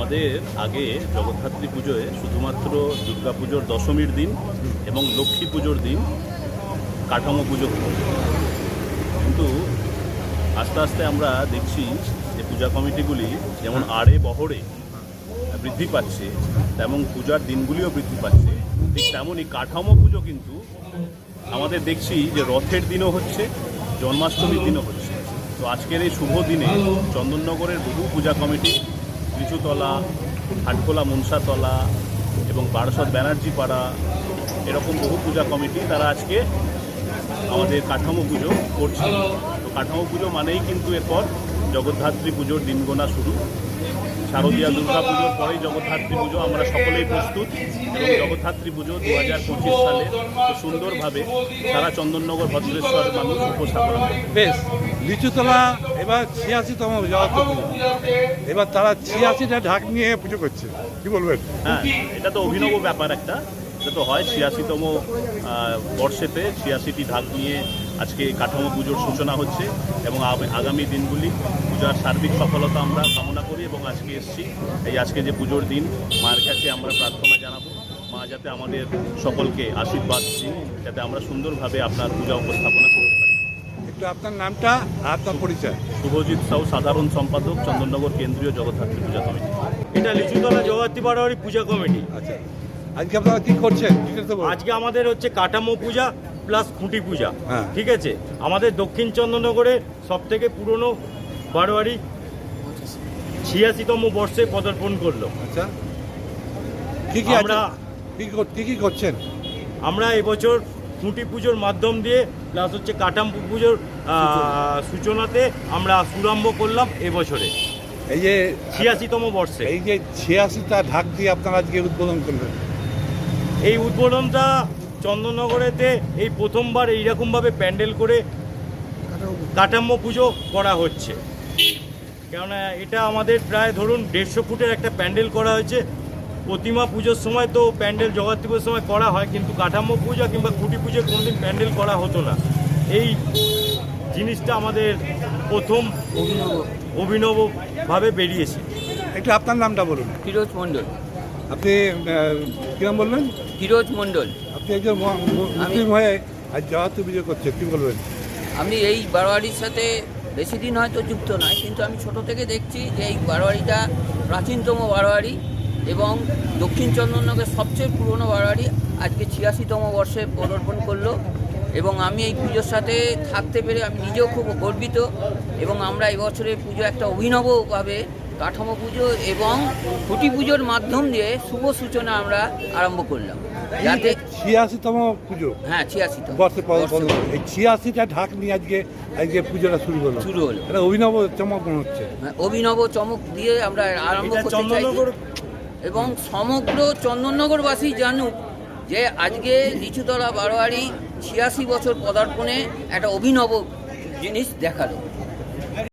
আমাদের আগে জগদ্ধাত্রী পুজোয় শুধুমাত্র দুর্গা পুজোর দশমীর দিন এবং লক্ষ্মী পুজোর দিন কাঠামো পুজো কিন্তু আস্তে আস্তে আমরা দেখছি যে পূজা কমিটিগুলি যেমন আড়ে বহরে বৃদ্ধি পাচ্ছে, তেমন পূজার দিনগুলিও বৃদ্ধি পাচ্ছে। ঠিক তেমনই কাঠামো পুজো কিন্তু আমাদের দেখছি যে রথের দিনও হচ্ছে, জন্মাষ্টমীর দিনও হচ্ছে। তো আজকের এই শুভ দিনে চন্দননগরের বহু পূজা কমিটি লিচুতলা হাটখোলা, মনসাতলা এবং বারসত ব্যানার্জি পাড়া এরকম বহু পূজা কমিটি তারা আজকে আমাদের কাঠামো পুজো করছে। তো কাঠামো পুজো মানেই কিন্তু এরপর জগদ্ধাত্রী পুজোর দিন গোনা শুরু। শারদীয়া দুর্গা পুজোর পরেই জগদ্ধাত্রী পুজো আমরা সকলেই প্রস্তুত এবং জগদ্ধাত্রী পুজো দু হাজার পঁচিশ সালে সুন্দরভাবে সারা চন্দননগর ভদ্রেশ্বর মানুষ উপস্থাপন বেশ লিচুতলা এবার ছিয়াশিতম এবার তারা ছিয়াশিটা ঢাক নিয়ে পুজো করছে। কি বলবেন? হ্যাঁ এটা তো অভিনব ব্যাপার একটা। এটা তো হয় ছিয়াশিতম বর্ষেতে ছিয়াশিটি ঢাক নিয়ে আজকে কাঠামো পুজোর সূচনা হচ্ছে এবং আগামী দিনগুলি পূজার সার্বিক সফলতা আমরা কামনা করি এবং আজকে এসেছি। এই আজকে যে পুজোর দিন মায়ের কাছে আমরা প্রার্থনা জানাব। মা যাতে আমাদের সকলকে আশীর্বাদ দিন যাতে আমরা সুন্দরভাবে আপনার পূজা উপস্থাপনা করতে পারি। একটু আপনার নামটা আপনার পরিচয়। শুভজিৎ সাউ সাধারণ সম্পাদক চন্দননগর কেন্দ্রীয় জগদ্ধাত্রী পূজা কমিটি। এটা লিচুতলা জগত্তি বারোয়ারি পূজা কমিটি। আচ্ছা। আজকে আপনারা কি করছেন। আজকে আমাদের হচ্ছে কাঠামো পূজা প্লাস খুঁটি পূজা হ্যাঁ। ঠিক আছে? আমাদের দক্ষিণ চন্দ্রনগরে সব থেকে পুরনো বারোয়ারি ছিয়াশিতম বর্ষে পদার্পণ করল। আচ্ছা। কি কি আমরা- করছেন? আমরা এবছর খুঁটি পুজোর মাধ্যম দিয়ে প্লাস হচ্ছে কাঠামো পুজোর সূচনাতে আমরা শুরম্ভ করলাম এবছরে। এই যে ছিয়াশিতম বর্ষে। এই যে ছিয়াশিটা ঢাক দিয়ে আপনারা আজকে উদ্বোধন করলেন। এই উদ্বোধনটা চন্দননগরেতে এই প্রথমবার এইরকমভাবে প্যান্ডেল করে কাঠামো পুজো করা হচ্ছে। কেননা এটা আমাদের প্রায় ধরুন দেড়শো ফুটের একটা প্যান্ডেল করা হয়েছে। প্রতিমা পুজোর সময় তো প্যান্ডেল জগত্রী পুজোর সময় করা হয় কিন্তু কাঠামো পূজা কিংবা খুঁটি পুজো কোনোদিন প্যান্ডেল করা হতো না। এই জিনিসটা আমাদের প্রথম অভিনবভাবে বেরিয়েছে। একটু আপনার নামটা বলুন। ফিরোজ মণ্ডল। আপনি কিরম বলবেন ফিরোজ মণ্ডল। আপনি একজন মুসলিম হয়ে আজ জগত্ত পুজো করছেন কি বলবেন? আমি এই বারোয়ারির সাথে বেশি দিন হয়তো যুক্ত নয় কিন্তু আমি ছোট থেকে দেখছি যে এই বারোয়ারিটা প্রাচীনতম বারোয়ারি এবং দক্ষিণ চন্দননগরের সবচেয়ে পুরনো বারোয়ারি আজকে ছিয়াশিতম বর্ষে পদার্পণ করল এবং আমি এই পুজোর সাথে থাকতে পেরে আমি নিজেও খুব গর্বিত এবং আমরা এবছরের পুজো একটা অভিনবভাবে কাঠামো পুজো এবং খুঁটি পুজোর মাধ্যম দিয়ে শুভ সূচনা আমরা আরম্ভ করলাম। যাতে ছিয়াশিতম পুজো। হ্যাঁ ছিয়াশিতম। বর্ষে এই ছিয়াশিটা ঢাক নিয়ে আজকে আজকে পুজোটা শুরু হলো। শুরু হলো। এটা অভিনব চমক মনে হচ্ছে। হ্যাঁ, অভিনব চমক দিয়ে আমরা আরম্ভ করতে চাইছি। চন্দননগর এবং সমগ্র চন্দননগরবাসী জানুক যে আজকে লিচুতলা বারোয়ারি ছিয়াশি বছর পদার্পণে একটা অভিনব জিনিস দেখাল।